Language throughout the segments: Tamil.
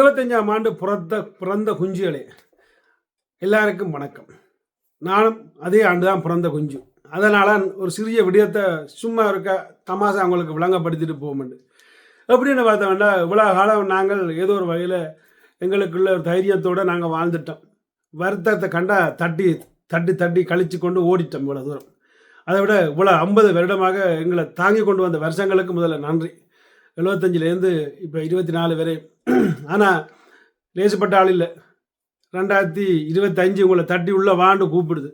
இருபத்தஞ்சாம் ஆண்டு பிறந்த பிறந்த குஞ்சுகளே. எல்லாருக்கும் வணக்கம். நானும் அதே ஆண்டு தான் பிறந்த குஞ்சு. அதனால் ஒரு சிறிய விடயத்தை சும்மா இருக்க தமாசா அவங்களுக்கு விளங்கப்படுத்திட்டு போகும்ண்டு எப்படின்னு பார்த்தோம்னா இவ்வளோ காலம் நாங்கள் ஏதோ ஒரு வகையில் எங்களுக்குள்ள ஒரு தைரியத்தோடு நாங்கள் வாழ்ந்துட்டோம். வருத்தத்தை கண்டா தட்டி தட்டி தட்டி கழிச்சு கொண்டு ஓடிட்டோம் இவ்வளோ தூரம். அதை விட இவ்வளோ ஐம்பது வருடமாக எங்களை தாங்கி கொண்டு வந்த வருஷங்களுக்கு முதல்ல நன்றி. எழுபத்தஞ்சிலேருந்து இப்போ இருபத்தி நாலு வரை. ஆனால் லேசுப்பட்ட ஆள் இல்லை. ரெண்டாயிரத்தி இருபத்தஞ்சு உங்களை தட்டி உள்ளே வாண்டு கூப்பிடுது.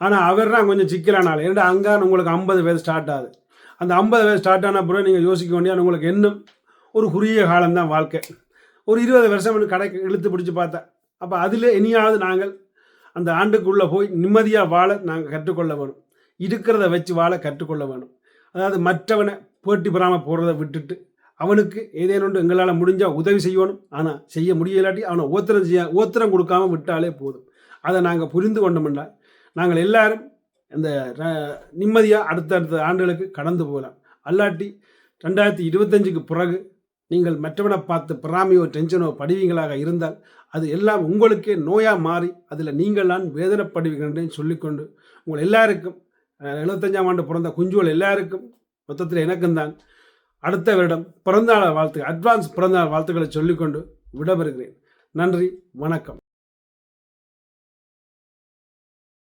ஆனால் அவர் தான் கொஞ்சம் சிக்கலான ஆள். ஏன்னா அங்கான உங்களுக்கு ஐம்பது வயது ஸ்டார்ட் ஆகுது. அந்த ஐம்பது வயது ஸ்டார்ட் ஆன அப்புறம் நீங்கள் யோசிக்க வேண்டிய உங்களுக்கு இன்னும் ஒரு குறுகிய காலம்தான் வாழ்க்கை. ஒரு இருபது வருஷம் கடைக்கு இழுத்து பிடிச்சி பார்த்தேன் அப்போ அதில் இனியாவது நாங்கள் அந்த ஆண்டுக்குள்ளே போய் நிம்மதியாக வாழ நாங்கள் கற்றுக்கொள்ள வேணும். இருக்கிறத வச்சு வாழ கற்றுக்கொள்ள வேணும். அதாவது மற்றவனை போட்டி பெறாமல் போகிறத விட்டுட்டு அவனுக்கு ஏதேனும் எங்களால் முடிஞ்சால் உதவி செய்யணும். ஆனால் செய்ய முடியலாட்டி அவனை ஓத்திரம் செய்ய ஓத்திரம் கொடுக்காம விட்டாலே போதும். அதை நாங்கள் புரிந்து கொண்டோம்னா நாங்கள் எல்லாரும் இந்த நிம்மதியாக அடுத்தடுத்த ஆண்டுகளுக்கு கடந்து போகலாம். அல்லாட்டி ரெண்டாயிரத்தி இருபத்தஞ்சுக்கு பிறகு நீங்கள் மற்றவனை பார்த்து பிறாமையோ டென்ஷனோ படிவீங்களாக இருந்தால் அது எல்லாம் உங்களுக்கே நோயாக மாறி அதில் நீங்கள் நான் வேதனைப்படுவீங்கன்னு சொல்லிக்கொண்டு உங்கள் எல்லாருக்கும் எழுபத்தஞ்சாம் ஆண்டு பிறந்த குஞ்சுகள் எல்லாருக்கும் மொத்தத்தில் எனக்கும் தான் அடுத்த வருடம் பிறந்தநாள் வாழ்த்து அட்வான்ஸ் பிறந்தநாள் வாழ்த்துக்களை சொல்லிக்கொண்டு விடபெறுகிறேன். நன்றி வணக்கம்.